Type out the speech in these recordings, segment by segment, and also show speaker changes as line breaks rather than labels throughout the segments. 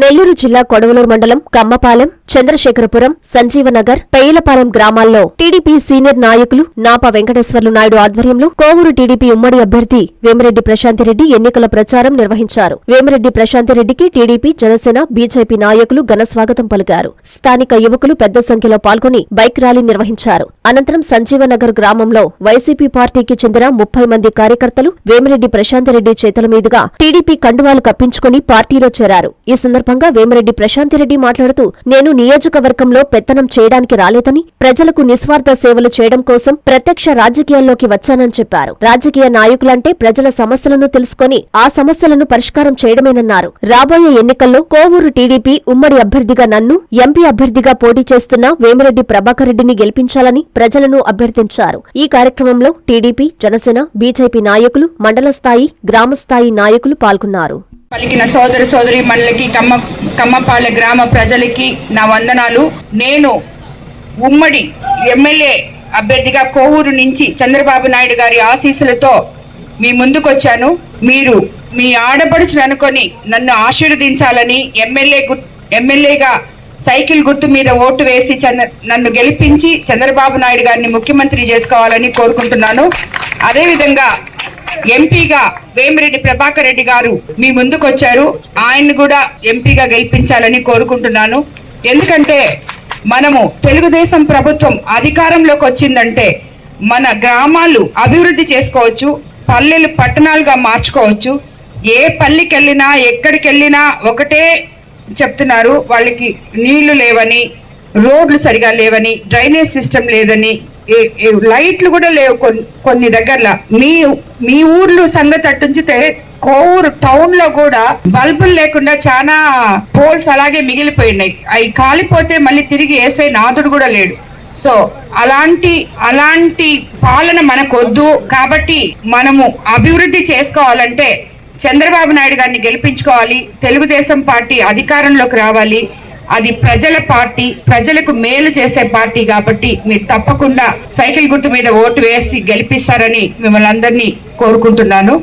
నెల్లూరు జిల్లా కొడవలూరు మండలం కమ్మపాలెం చంద్రశేఖరపురం సంజీవనగర్ పెయ్యలపాలెం గ్రామాల్లో టీడీపీ సీనియర్ నాయకులు నాపా వెంకటేశ్వర్లు నాయుడు ఆధ్వర్యంలో కోవూరు టీడీపీ ఉమ్మడి అభ్యర్థి వేమిరెడ్డి ప్రశాంతిరెడ్డి ఎన్నికల ప్రచారం నిర్వహించారు. వేమిరెడ్డి ప్రశాంతిరెడ్డికి టీడీపీ జనసేన బీజేపీ నాయకులు ఘన స్వాగతం పలికారు. స్థానిక యువకులు పెద్ద సంఖ్యలో పాల్గొని బైక్ ర్యాలీ నిర్వహించారు. అనంతరం సంజీవనగర్ గ్రామంలో వైసీపీ పార్టీకి చెందిన ముప్పై మంది కార్యకర్తలు వేమిరెడ్డి ప్రశాంతిరెడ్డి చేతుల మీదుగా టీడీపీ కండువాలు కప్పించుకుని పార్టీలో చేరారు. ఈ సందర్భంగా వేమిరెడ్డి ప్రశాంతిరెడ్డి మాట్లాడుతూ నేను నియోజకవర్గంలో పెత్తనం చేయడానికి రాలేదని ప్రజలకు నిస్వార్థ సేవలు చేయడం కోసం ప్రత్యక్ష రాజకీయాల్లోకి వచ్చానని చెప్పారు. రాజకీయ నాయకులంటే ప్రజల సమస్యలను తెలుసుకొని ఆ సమస్యలను పరిష్కారం చేయడమేనన్నారు. రాబోయే ఎన్నికల్లో కోవూరు టీడీపీ ఉమ్మడి అభ్యర్థిగా నన్ను ఎంపీ అభ్యర్థిగా పోటీ చేస్తున్న వేమిరెడ్డి ప్రభాకర్ రెడ్డిని గెలిపించాలని ప్రజలను అభ్యర్థించారు. ఈ కార్యక్రమంలో టీడీపీ జనసేన బీజేపీ నాయకులు మండల స్థాయి గ్రామస్థాయి నాయకులు పాల్గొన్నారు.
పలికిన సోదర సోదరి మనులకి కమ్మ కమ్మపాలె గ్రామ ప్రజలకి నా వందనాలు. నేను ఉమ్మడి ఎమ్మెల్యే అభ్యర్థిగా కోవూరు నుంచి చంద్రబాబు నాయుడు గారి ఆశీస్సులతో మీ ముందుకొచ్చాను. మీరు మీ ఆడపడుచుని అనుకొని నన్ను ఆశీర్వదించాలని ఎమ్మెల్యే గు- ఎమ్మెల్యేగా సైకిల్ గుర్తు మీద ఓటు వేసి చంద్ర నన్ను గెలిపించి చంద్రబాబు నాయుడు గారిని ముఖ్యమంత్రి చేసుకోవాలని కోరుకుంటున్నాను. అదేవిధంగా ఎంపీగా వేమిరెడ్డి ప్రభాకర్ రెడ్డి గారు మీ ముందుకు వచ్చారు ఆయన్ని కూడా ఎంపీగా గెలిపించాలని కోరుకుంటున్నాను. ఎందుకంటే మనము తెలుగుదేశం ప్రభుత్వం అధికారంలోకి వచ్చిందంటే మన గ్రామాలు అభివృద్ధి చేసుకోవచ్చు పల్లెలు పట్టణాలుగా మార్చుకోవచ్చు. ఏ పల్లికి వెళ్ళినా ఎక్కడికి వెళ్ళినా ఒకటే చెప్తున్నారు వాళ్ళకి నీళ్ళు లేవని రోడ్లు సరిగా లేవని డ్రైనేజ్ సిస్టమ్ లేదని లైట్లు కూడా లేవు కొన్ని కొన్ని దగ్గరలో. మీ మీ ఊర్లు సంగతి అట్టుంచితే కోవూరు టౌన్లో కూడా బల్బులు లేకుండా చాలా పోల్స్ అలాగే మిగిలిపోయినాయి. అవి కాలిపోతే మళ్ళీ తిరిగి వేసే నాదుడు కూడా లేడు. సో అలాంటి అలాంటి పాలన మనకొద్దు. కాబట్టి మనము అభివృద్ధి చేసుకోవాలంటే చంద్రబాబు నాయుడు గారిని గెలిపించుకోవాలి. తెలుగుదేశం పార్టీ అధికారంలోకి రావాలి. అది ప్రజల పార్టీ ప్రజలకు మేలు చేసే పార్టీ కాబట్టి మీరు తప్పకుండా సైకిల్ గుర్తు మీద ఓటు వేసి గెలిపిస్తారని మిమ్మల్ని అందరినీ కోరుకుంటున్నాను.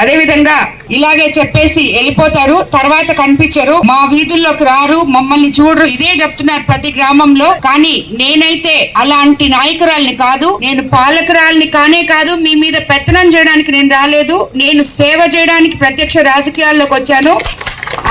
అదే విధంగా ఇలాగే చెప్పేసి వెళ్ళిపోతారు తర్వాత కనిపించరు. మా వీధుల్లోకి రారు మమ్మల్ని చూడరు. ఇదే చెప్తున్నారు ప్రతి గ్రామంలో. కానీ నేనైతే అలాంటి నాయకురాల్ని కాదు నేను పాలకురాల్ని కానే కాదు మీ మీద పెత్తనం చేయడానికి నేను రాలేదు. నేను సేవ చేయడానికి ప్రత్యక్ష రాజకీయాల్లోకి వచ్చాను.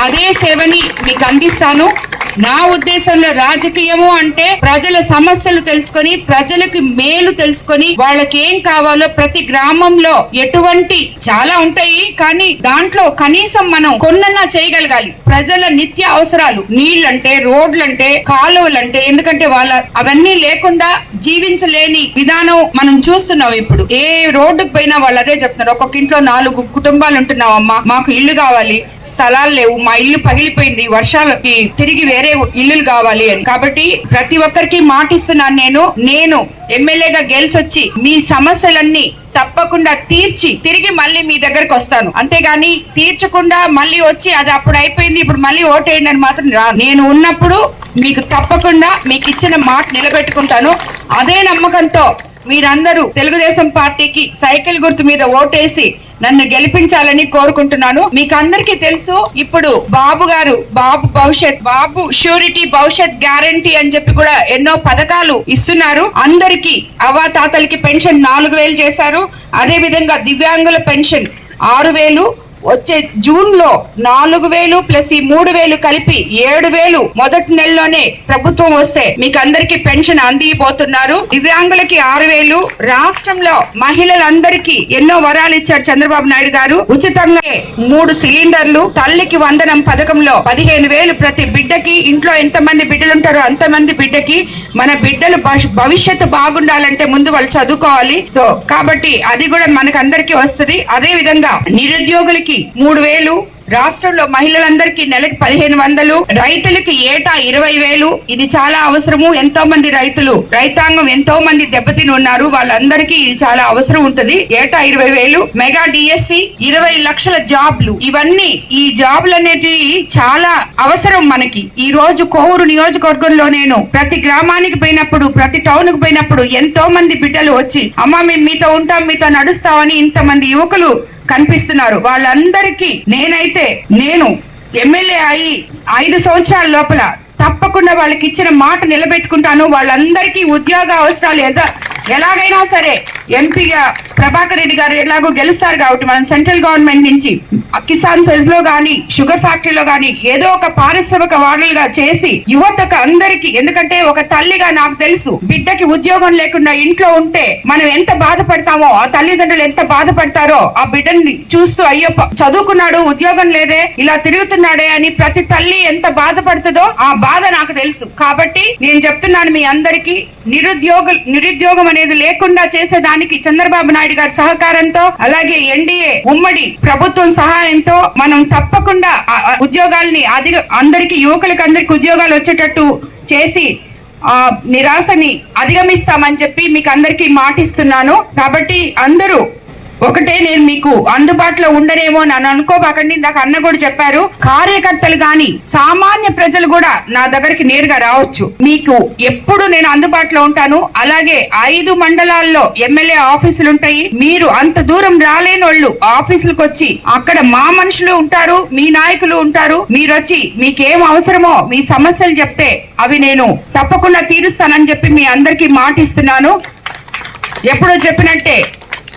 అదే సేవని మీకు అందిస్తాను. నా ఉద్దేశంలో రాజకీయము అంటే ప్రజల సమస్యలు తెలుసుకొని ప్రజలకు మేలు తెలుసుకొని వాళ్ళకి ఏం కావాలో ప్రతి గ్రామంలో ఎటువంటి చాలా ఉంటాయి కానీ దాంట్లో కనీసం మనం కొన్నన్నా చేయగలగాలి. ప్రజల నిత్య అవసరాలు నీళ్ళంటే రోడ్లంటే కాలువలంటే ఎందుకంటే వాళ్ళ అవన్నీ లేకుండా జీవించలేని విధానం మనం చూస్తున్నాం ఇప్పుడు. ఏ రోడ్డుకు పోయినా వాళ్ళు అదే చెప్తున్నారు. ఒక్కొక్క ఇంట్లో నాలుగు కుటుంబాలు ఉంటున్నామమ్మా మాకు ఇల్లు కావాలి. స్థలాలు లేవు. మా ఇల్లు పగిలిపోయింది. వర్షాలకి తిరిగి వేరే ఇల్లులు కావాలి అని. కాబట్టి ప్రతి ఒక్కరికి మాటిస్తున్నాను నేను. నేను ఎమ్మెల్యేగా గెలిచొచ్చి మీ సమస్యలన్నీ తప్పకుండా తీర్చి తిరిగి మళ్ళీ మీ దగ్గరకు వస్తాను. అంతేగాని తీర్చకుండా మళ్ళీ వచ్చి అది అప్పుడు అయిపోయింది. ఇప్పుడు మళ్ళీ ఓటేయండి అని మాత్రం నేను ఉన్నప్పుడు మీకు తప్పకుండా మీకు ఇచ్చిన మాట నిలబెట్టుకుంటాను. అదే నమ్మకంతో మీరందరూ తెలుగుదేశం పార్టీకి సైకిల్ గుర్తు మీద ఓటేసి నన్ను గెలిపించాలని కోరుకుంటున్నాను. మీకు అందరికీ తెలుసు ఇప్పుడు బాబు గారు బాబు భవిష్యత్ బాబు షూరిటీ భవిష్యత్ గ్యారంటీ అని చెప్పి కూడా ఎన్నో పథకాలు ఇస్తున్నారు. అందరికి అవ్వ తాతలకి పెన్షన్ నాలుగు వేలు చేశారు. అదే విధంగా దివ్యాంగుల పెన్షన్ ఆరు వేలు. వచ్చే జూన్లో నాలుగు వేలు ప్లస్ ఈ మూడు వేలు కలిపి ఏడు వేలు మొదటి నెలలోనే ప్రభుత్వం వస్తే మీకు అందరికి పెన్షన్ అందిపోతున్నారు. దివ్యాంగులకి ఆరు వేలు రాష్ట్రంలో మహిళలందరికీ ఎన్నో వరాలు ఇచ్చారు చంద్రబాబు నాయుడు గారు. ఉచితంగా మూడు సిలిండర్లు తల్లికి వందనం పథకంలో పదిహేను వేలు ప్రతి బిడ్డకి. ఇంట్లో ఎంత మంది బిడ్డలు ఉంటారో అంత మంది బిడ్డకి. మన బిడ్డలు భవిష్యత్తు బాగుండాలంటే ముందు వాళ్ళు చదువుకోవాలి. సో కాబట్టి అది కూడా మనకు అందరికీ వస్తుంది. అదే విధంగా నిరుద్యోగులకి మూడు వేలు రాష్ట్రంలో మహిళలందరికీ నెలకి పదిహేను వందలు రైతులకి ఏటా ఇరవై వేలు. ఇది చాలా అవసరము. ఎంతో మంది రైతులు రైతాంగం ఎంతో మంది దెబ్బతిని ఉన్నారు వాళ్ళందరికీ ఇది చాలా అవసరం ఉంటది. ఏటా ఇరవై వేలు మెగా డిఎస్సి ఇరవై లక్షల జాబ్లు. ఇవన్నీ ఈ జాబ్లు అనేటివి చాలా అవసరం మనకి. ఈ రోజు కోవూరు నియోజకవర్గంలో నేను ప్రతి గ్రామానికి పోయినప్పుడు ప్రతి టౌన్కు పోయినప్పుడు ఎంతో మంది బిడ్డలు వచ్చి అమ్మ మేము మీతో ఉంటాం మీతో నడుస్తామని ఇంతమంది యువకులు కనిపిస్తున్నారు. వాళ్ళందరికీ నేనైతే నేను ఎమ్మెల్యే అయి ఐదు సంవత్సరాల లోపల తప్పకుండా వాళ్ళకి ఇచ్చిన మాట నిలబెట్టుకుంటాను. వాళ్ళందరికీ ఉద్యోగ అవసరాలు ఎంత ఎలాగైనా సరే ఎంపీగా ప్రభాకర్ రెడ్డి గారు ఎలాగో గెలుస్తారు కాబట్టి మనం సెంట్రల్ గవర్నమెంట్ నుంచి కిసాన్ సెజ్లో గానీ షుగర్ ఫ్యాక్టరీలో గానీ ఏదో ఒక పారిశ్రామిక వాడలుగా చేసి యువతకు అందరికి ఎందుకంటే ఒక తల్లిగా నాకు తెలుసు బిడ్డకి ఉద్యోగం లేకుండా ఇంట్లో ఉంటే మనం ఎంత బాధపడతామో ఆ తల్లిదండ్రులు ఎంత బాధపడతారో ఆ బిడ్డని చూస్తూ అయ్యో చదువుకున్నాడు ఉద్యోగం లేదే ఇలా తిరుగుతున్నాడే అని ప్రతి తల్లి ఎంత బాధపడుతుందో ఆ బాధ నాకు తెలుసు. కాబట్టి నేను చెప్తున్నాను మీ అందరికీ నిరుద్యోగ నిరుద్యోగం అనేది లేకుండా చేసేదానికి చంద్రబాబు నాయుడు గారి సహకారంతో అలాగే ఎన్డీఏ ఉమ్మడి ప్రభుత్వం సహాయంతో మనం తప్పకుండా ఉద్యోగాల్ని అధిక అందరికి యువకులకి అందరికి ఉద్యోగాలు వచ్చేటట్టు చేసి ఆ నిరాశని అధిగమిస్తామని చెప్పి మీకు అందరికీ మాటిస్తున్నాను. కాబట్టి అందరూ ఒకటే నేను మీకు అందుబాటులో ఉండనేమో నన్ను అనుకోబాకండి. నాకు అన్న కూడా చెప్పారు కార్యకర్తలు గాని సామాన్య ప్రజలు కూడా నా దగ్గరికి నేరుగా రావచ్చు. మీకు ఎప్పుడు నేను అందుబాటులో ఉంటాను. అలాగే ఐదు మండలాల్లో ఎమ్మెల్యే ఆఫీసులు ఉంటాయి. మీరు అంత దూరం రాలేని వాళ్ళు ఆఫీసులకు వచ్చి అక్కడ మా మనుషులు ఉంటారు మీ నాయకులు ఉంటారు. మీరు వచ్చి మీకేం అవసరమో మీ సమస్యలు చెప్తే అవి నేను తప్పకుండా తీరుస్తానని చెప్పి మీ అందరికీ మాటిస్తున్నాను. ఎప్పుడో చెప్పినట్టే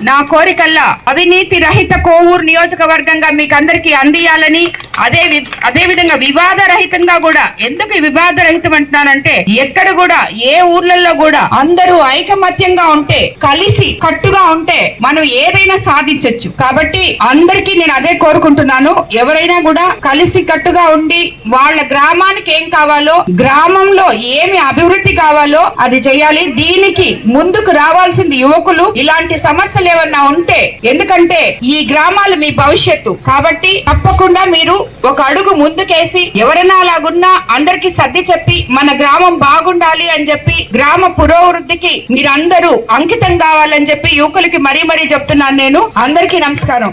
నా కోరికల్లా అవినీతి రహిత కోవూరు నియోజకవర్గంగా మీకు అందరికీ అందియాలని అదే వి- అదే విధంగా వివాద రహితంగా కూడా ఎందుకు వివాద రహితం అంటున్నానంటే ఎక్కడ కూడా ఏ ఊర్లలో కూడా అందరూ ఐకమత్యంగా ఉంటే కలిసి కట్టుగా ఉంటే మనం ఏదైనా సాధించొచ్చు. కాబట్టి అందరికీ నేను అదే కోరుకుంటున్నాను. ఎవరైనా కూడా కలిసి కట్టుగా ఉండి వాళ్ళ గ్రామానికి ఏం కావాలో గ్రామంలో ఏమి అభివృద్ధి కావాలో అది చేయాలి. దీనికి ముందుకు రావాల్సింది యువకులు. ఇలాంటి సమస్యలు ఏమన్నా ఉంటే ఎందుకంటే ఈ గ్రామాలు మీ భవిష్యత్తు. కాబట్టి తప్పకుండా మీరు ఒక అడుగు ముందుకేసి ఎవరైనా అలాగున్నా అందరికి సర్ది చెప్పి మన గ్రామం బాగుండాలి అని చెప్పి గ్రామ పురోవృద్ధికి మీరందరూ అంకితం కావాలని చెప్పి యువకులకి మరీ మరీ చెప్తున్నాను నేను. అందరికీ నమస్కారం.